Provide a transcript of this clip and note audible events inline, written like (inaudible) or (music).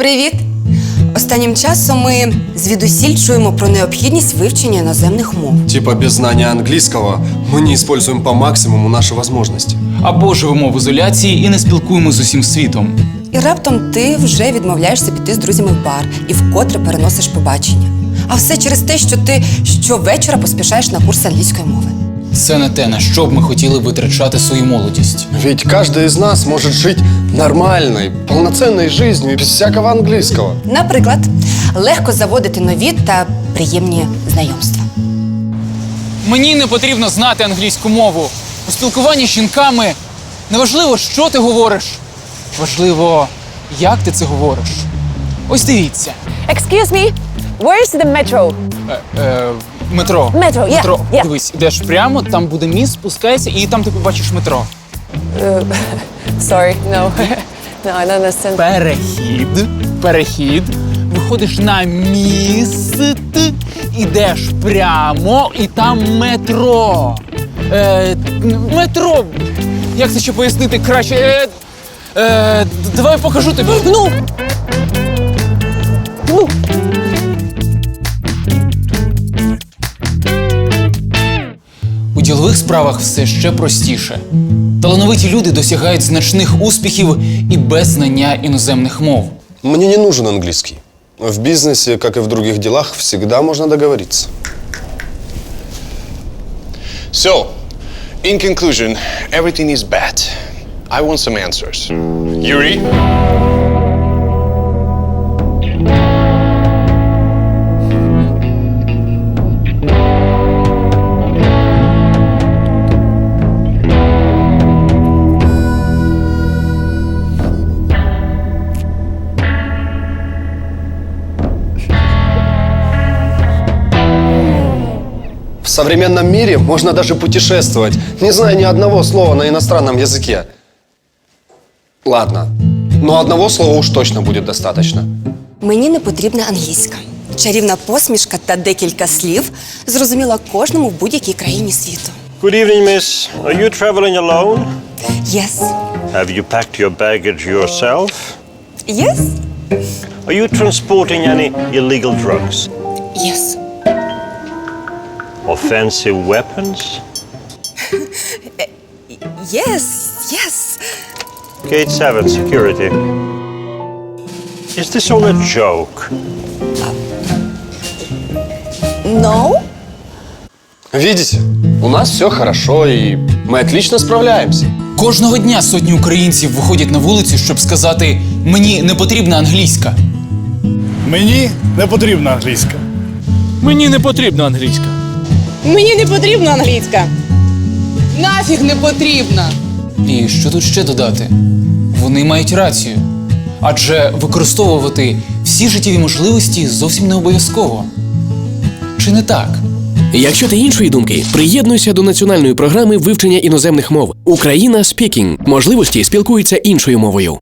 Привіт! Останнім часом ми звідусіль чуємо про необхідність вивчення іноземних мов. Типа без знания английского мы не используем по максимуму наши возможности. Або живемо в ізоляції і не спілкуємося з усім світом. І раптом ти вже відмовляєшся піти з друзями в бар і вкотре переносиш побачення. А все через те, що ти щовечора поспішаєш на курс англійської мови. Це не те, на що б ми хотіли витрачати свою молодість. Ведь каждый из нас может жить нормальной, полноценной жизнью без всякого английского. Наприклад, легко заводити нові та приємні знайомства. Мені не потрібно знати англійську мову. У спілкуванні з жінками неважливо, що ти говориш. Важливо, як ти це говориш. Ось дивіться. Excuse me, where's the metro? Е, е, метро. Метро, yeah, метро. yeah. Дивись, ідеш прямо, там буде міст, спускайся, і там ти побачиш метро. (laughs) Sorry, no. (laughs) no, I don't understand. Перехід. Перехід. Виходиш на міст, ідеш прямо, і там метро. Е, метро. Як це ще пояснити краще? Е, е, давай покажу тобі. Ну! Ну! Ділових справах все ще простіше. Талановиті люди досягають значних успіхів і без знання іноземних мов. Мне не нужен английский. В бизнесе, как и в других делах, всегда можно договориться. So, in conclusion, everything is bad. I want some answers. Yuri? В современном мире можно даже путешествовать, не зная ни одного слова на иностранном языке. Ладно, но одного слова уж точно будет достаточно. Мені не потрібна англійська. Чарівна посмішка та декілька слів зрозуміла кожному в будь-якій країні світу. Good evening, miss. Are you traveling alone? Yes. Have you packed your baggage yourself? Yes? Are you transporting any illegal drugs? Yes. Offensive weapons? (laughs) Yes. Yes. Gate 7 security. Is this all a joke? No? Видите, у нас все хорошо, и мы отлично справляемся. Кожного дня сотні українців виходять на вулицю, щоб сказати мені не потрібна англійська. Мені не потрібна англійська. Мені не потрібна англійська. Мені не потрібна англійська. Нафіг не потрібна. І що тут ще додати? Вони мають рацію. Адже використовувати всі життєві можливості зовсім не обов'язково. Чи не так? Якщо ти іншої думки, приєднуйся до національної програми вивчення іноземних мов Україна Спікінг. Можливості спілкуються іншою мовою.